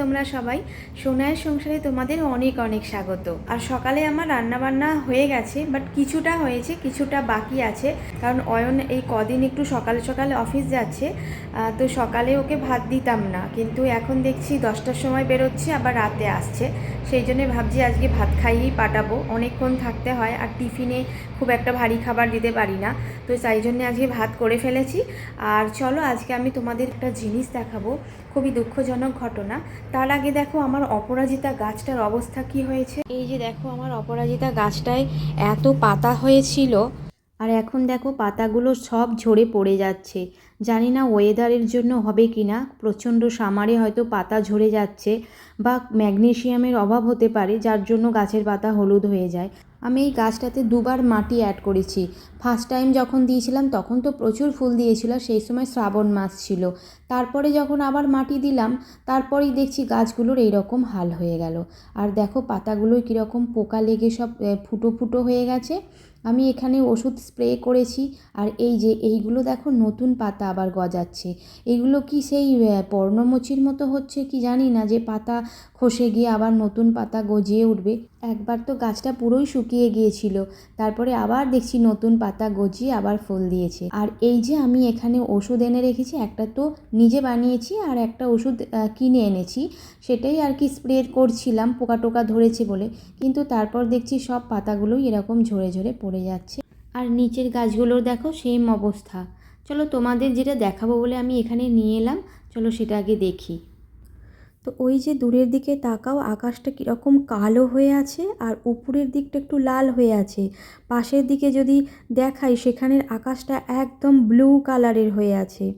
তোমরা সবাই। সোনায়ের সংসারে তোমাদের অনেক অনেক স্বাগত। আর সকালে আমার রান্না বান্না হয়ে গেছে বাট কিছুটা হয়েছে, কিছুটা বাকি আছে। কারণ অয়ন এই কদিন একটু সকালে সকালে অফিস যাচ্ছে। তো সকালে ওকে ভাত দিতাম না। কিন্তু এখন দেখছি দশটার সময় বেরোচ্ছে, আবার রাতে আসছে। সেই জন্য ভাবছি আজকে ভাত খাইয়েই পাঠাবো। অনেকক্ষণ থাকতে হয়, আর টিফিনে খুব একটা ভারী খাবার দিতে পারি না। তো তাই জন্য আজকে ভাত করে ফেলেছি। আর চলো আজকে আমি তোমাদের একটা জিনিস দেখাবো। খুবই দুঃখজনক ঘটনা। তার আগে দেখো আমার অপরাজিতা গাছটার অবস্থা কি হয়েছে? এই যে দেখো আমার অপরাজিতা গাছটায় এত পাতা হয়েছিল। আর এখন দেখো পাতাগুলো সব ঝরে পড়ে যাচ্ছে। জানি না ওয়েদারের জন্য হবে কি না। প্রচণ্ড সামারে হয়তো পাতা ঝরে যাচ্ছে বা ম্যাগনেশিয়ামের অভাব হতে পারে, যার জন্য গাছের পাতা হলুদ হয়ে যায়। আমি এই গাছটাতে দুবার মাটি অ্যাড করেছি। ফার্স্ট টাইম যখন দিয়েছিলাম, তখন তো প্রচুর ফুল দিয়েছিল, সেই সময় শ্রাবণ মাস ছিল। তারপরে যখন আবার মাটি দিলাম, তারপরেই দেখছি গাছগুলোর এইরকম হাল হয়ে গেল। আর দেখো পাতাগুলোয় কীরকম পোকা লেগে সব ফুটো ফুটো হয়ে গেছে। আমি এখানে ওষুধ স্প্রে করেছি, আর এই যে এইগুলো দেখো নতুন পাতা আবার গজাচ্ছে। এগুলো কি সেই পর্ণমোচীর মতো হচ্ছে কি জানি না যে পাতা খসে গিয়ে আবার নতুন পাতা গজিয়ে উঠবে? একবার তো গাছটা পুরোই শুকিয়ে গিয়েছিল, তারপরে আবার দেখছি নতুন পাতা গজিয়ে আবার ফুল দিয়েছে। আর এই যে আমি এখানে ওষুধ এনে রেখেছি, একটা তো নিজে বানিয়েছি আর একটা ওষুধ কিনে এনেছি, সেটাই আর কি স্প্রে করছিলাম পোকা টোকা ধরেছে বলে। কিন্তু তারপর দেখছি সব পাতাগুলোই এরকম ঝরে ঝরে পড়ে যাচ্ছে। আর নিচের গাছগুলোর দেখো সেম অবস্থা। চলো তোমাদের যেটা দেখাবো বলে আমি এখানে নিয়ে এলাম, চলো সেটা আগে দেখি। তো ওই যে দূরের দিকে তাকাও, আকাশটা কীরকম কালো হয়ে আছে আর উপরের দিকটা একটু লাল হয়ে আছে। পাশের দিকে যদি দেখাই, সেখানের আকাশটা একদম ব্লু কালারের হয়ে আছে।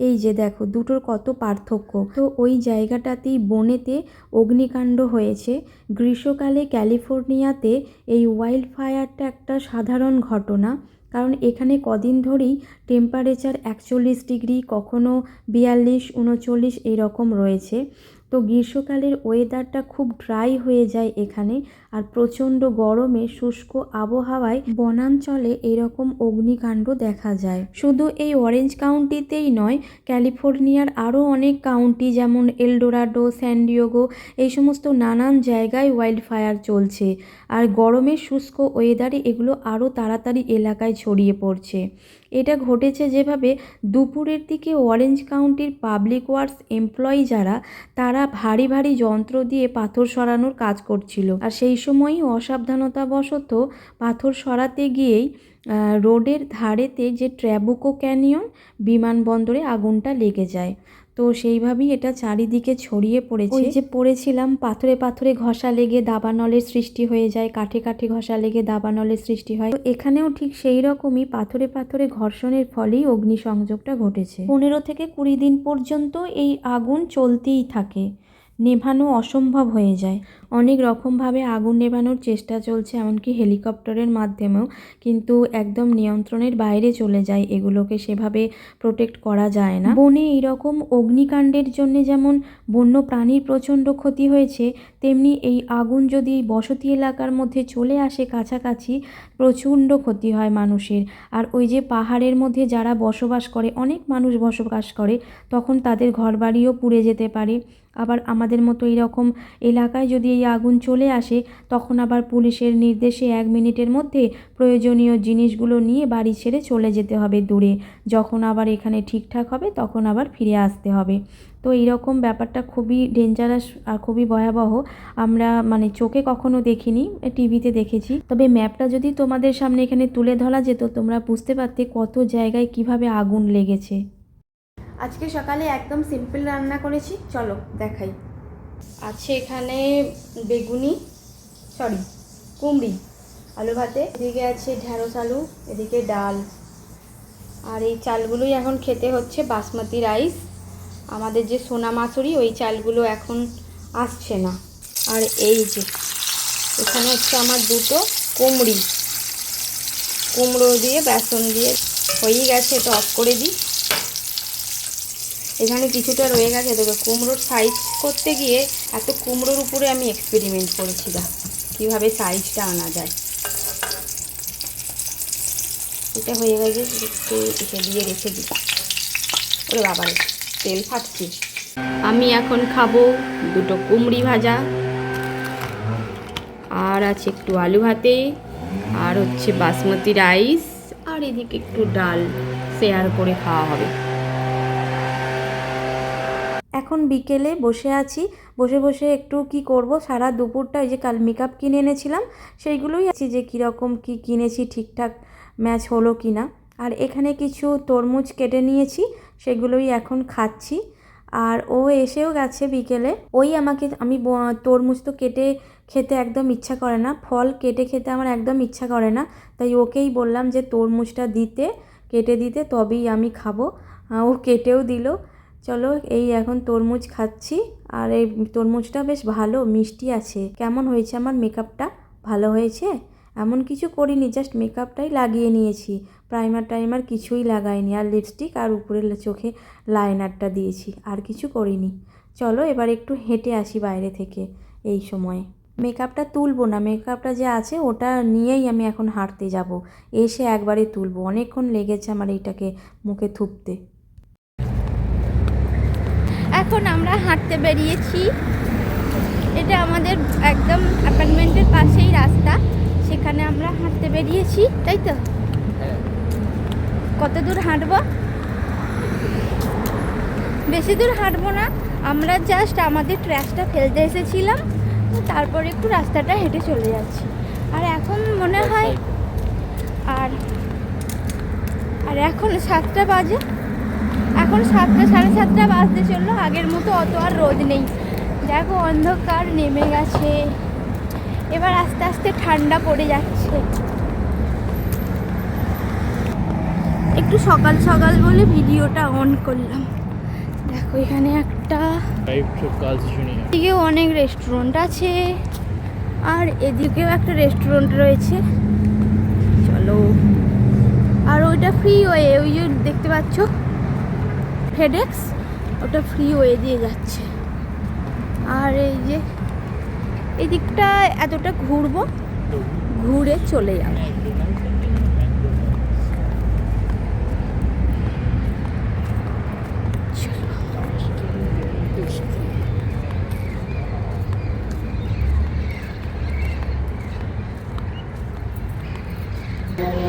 এই যে দেখো, দুটোর কত পার্থক্য। তো ওই জায়গাটাতেই বনেতে অগ্নিকাণ্ড হয়েছে। গ্রীষ্মকালে ক্যালিফোর্নিয়াতে এই ওয়াইল্ড ফায়ারটা একটা সাধারণ ঘটনা। কারণ এখানে কদিন ধরেই টেম্পারেচার একচল্লিশ ডিগ্রি, কখনো বিয়াল্লিশ, উনচল্লিশ এইরকম রয়েছে। তো গ্রীষ্মকালের ওয়েদারটা খুব ড্রাই হয়ে যায় এখানে আর প্রচণ্ড গরমে শুষ্ক আবহাওয়ায় বনাঞ্চলে এরকম অগ্নিকাণ্ড দেখা যায়। শুধু এই অরেঞ্জ কাউন্টিতেই নয় ক্যালিফোর্নিয়ার আরও অনেক কাউন্টি যেমন এলডোরাডো স্যান্ডিওগো এই সমস্ত নানান জায়গায় ওয়াইল্ড ফায়ার চলছে। আর গরমের শুষ্ক ওয়েদারে এগুলো আরও তাড়াতাড়ি এলাকায় ছড়িয়ে পড়ছে। এটা ঘটেছে যেভাবে দুপুরের দিকে অরেঞ্জ কাউন্টির পাবলিক ওয়ার্কস এমপ্লয়ি যারা, তারা ভারী ভারী যন্ত্র দিয়ে পাথর সরানোর কাজ করছিল। আর সেই সময়ই অসাবধানতাবশত পাথর সরাতে গিয়েই রোডের ধারেতে যে ট্র্যাবুকো ক্যানিয়ন বিমানবন্দরে আগুনটা লেগে যায়। তো সেইভাবেই এটা চারিদিকে ছড়িয়ে পড়েছে। ওই যে পড়েছিলাম, পাথরে পাথরে ঘষা লেগে দাবানলের সৃষ্টি হয়ে যায়, কাঠে কাঠে ঘষা লেগে দাবানলের সৃষ্টি হয়। তো এখানেও ঠিক সেই রকমই পাথরে পাথরে ঘর্ষণের ফলেই অগ্নিসংযোগটা ঘটেছে। পনেরো থেকে কুড়ি দিন পর্যন্ত এই আগুন চলতেই থাকে। নেভানো অসম্ভব হয়ে যায়। অনেক রকমভাবে আগুন নেভানোর চেষ্টা চলছে, এমনকি হেলিকপ্টারের মাধ্যমেও, কিন্তু একদম নিয়ন্ত্রণের বাইরে চলে যায়, এগুলোকে সেভাবে প্রোটেক্ট করা যায় না। বনে এইরকম অগ্নিকাণ্ডের জন্য যেমন বন্য প্রাণীর প্রচণ্ড ক্ষতি হয়েছে, তেমনি এই আগুন যদি বসতি এলাকার মধ্যে চলে আসে কাছাকাছি প্রচণ্ড ক্ষতি হয় মানুষের। আর ওই যে পাহাড়ের মধ্যে যারা বসবাস করে, অনেক মানুষ বসবাস করে, তখন তাদের ঘরবাড়িও পুড়ে যেতে পারে। আবার আমাদের মতো এইরকম এলাকায় যদি এই আগুন চলে আসে, তখন আবার পুলিশের নির্দেশে এক মিনিটের মধ্যে প্রয়োজনীয় জিনিসগুলো নিয়ে বাড়ি ছেড়ে চলে যেতে হবে দূরে। যখন আবার এখানে ঠিকঠাক হবে, তখন আবার ফিরে আসতে হবে। তো এইরকম ব্যাপারটা খুবই ডেঞ্জারাস আর খুবই ভয়াবহ। আমরা মানে চোখে কখনো দেখিনি, টিভিতে দেখেছি। তবে ম্যাপটা যদি তোমাদের সামনে এখানে তুলে ধরা যেত, তোমরা বুঝতে পারতে কত জায়গায় কীভাবে আগুন লেগেছে। আজকে সকালে একদম সিম্পল রান্না করেছি। চলো, দেখাই। আছে এখানে বেগুনি সরি কুমড়ি, আলু ভাতে, এদিকে আছে ঢ্যাঁড়স আলু, এদিকে ডাল। আর এই চালগুলোই এখন খেতে হচ্ছে বাসমতি রাইস আমাদের যে সোনা মাসুরি ওই চালগুলো এখন আসছে না। আর এই যে, এখানে হচ্ছে আমার দুটো কুমড়ি। কুমড়ো দিয়ে, বেসন দিয়ে হয়েই গেছে, এটা অফ করে দিই। এখানে কিছুটা রয়ে গেছে, দেখো, কুমড়োর সাইজ করতে গিয়ে এত কুমড়োর উপরে আমি এক্সপেরিমেন্ট করেছি দা কীভাবে সাইজটা আনা যায়। এটা হয়ে গেছে, একটু এটা দিয়ে রেখে দিই। ওরে বাবারে। তেল ফাটছে। আমি এখন খাব দুটো কুমড়ি ভাজা, আর আছে একটু আলু ভাতে, আর হচ্ছে বাসমতি রাইস, আর এদিকে একটু ডাল শেয়ার করে খাওয়া হবে। এখন বিকেলে বসে আছি। বসে বসে একটু কি করব? সারা দুপুরটা এই যে কাল মেকআপ কিনে এনেছিলাম, সেইগুলোই আছি যে কীরকম কি কিনেছি ঠিকঠাক ম্যাচ হলো কি না আর এখানে কিছু তরমুজ কেটে নিয়েছি, সেগুলোই এখন খাচ্ছি। আর ও এসেও গেছে বিকেলে। ওই আমাকে, আমি তরমুজ তো কেটে খেতে একদম ইচ্ছা করে না, ফল কেটে খেতে আমার একদম ইচ্ছা করে না। তাই ওকেই বললাম যে তরমুজটা দিতে, কেটে দিতে, তবেই আমি খাব। ও কেটেও দিল। চলো এই এখন তরমুজ খাচ্ছি। আর এই তরমুজটা বেশ ভালো, মিষ্টি আছে। কেমন হয়েছে আমার মেকআপটা ভালো হয়েছে? এমন কিছু করিনি জাস্ট মেকআপটাই লাগিয়ে নিয়েছি। প্রাইমার টাইমার কিছুই লাগাইনি, আর লিপস্টিক আর উপরে চোখে লাইনারটা দিয়েছি, আর কিছু করিনি। চলো এবার একটু হেঁটে আসি বাইরে থেকে এই সময়ে। মেকআপটা তুলবো না মেকআপটা যে আছে ওটা নিয়েই আমি এখন হাঁটতে যাব। এসে একবারে তুলবো, অনেকক্ষণ লেগেছে আমার এইটাকে মুখে থুপতে এখন আমরা হাঁটতে বেরিয়েছি। এটা আমাদের একদম অ্যাপার্টমেন্টের পাশেই রাস্তা। সেখানে আমরা হাঁটতে বেরিয়েছি, তাই তো? কত দূর হাঁটবো? বেশি দূর হাঁটবো না, আমরা জাস্ট আমাদের ট্র্যাশটা ফেলতে এসেছিলাম, তারপর একটু রাস্তাটা হেঁটে চলে যাচ্ছি। আর এখন মনে হয় আর আর এখন সাতটা বাজে। এখন সাতটা, সাড়ে সাতটা বাজতে চলল, আগের মতো অত আর রোদ নেই। দেখো অন্ধকার নেমে গেছে। এবার আস্তে আস্তে ঠান্ডা পড়ে যাচ্ছে। একটু সকাল সকাল বলে ভিডিওটা অন করলাম। দেখো এখানে একটা এদিকেও অনেক রেস্টুরেন্ট আছে আর এদিকেও একটা রেস্টুরেন্ট রয়েছে। চলো। আর ওইটা ফ্রি ওয়ে ওই যে দেখতে পাচ্ছ? ফেডেক্স ওটা ফ্রি ওয়ে দিয়ে যাচ্ছে। আর এই যে এদিকটা এতটা ঘুরবো ঘুরে চলে যাব।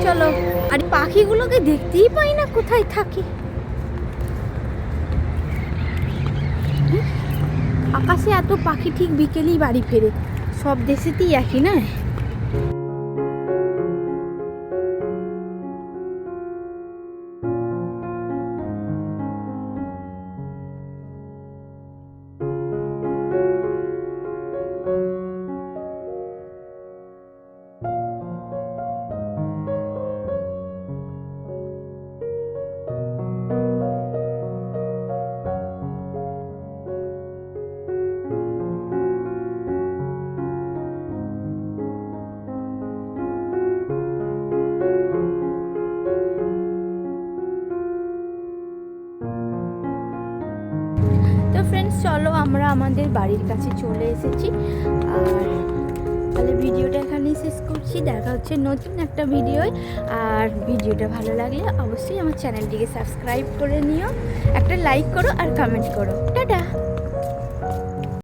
চলো। আর পাখিগুলোকে দেখতেই পাই না কোথায় থাকে? আকাশে এত পাখি ঠিক বিকেলেই বাড়ি ফেরে। সব দেশেতেই একই না? চলো আমরা আমাদের বাড়ির কাছে চলে এসেছি। আর তাহলে ভিডিওটা এখানেই শেষ করছি। দেখা হচ্ছে নতুন একটা ভিডিওয়। আর ভিডিওটা ভালো লাগলে অবশ্যই আমার চ্যানেলটিকে সাবস্ক্রাইব করে নিও। একটা লাইক করো আর কমেন্ট করো। টাটা!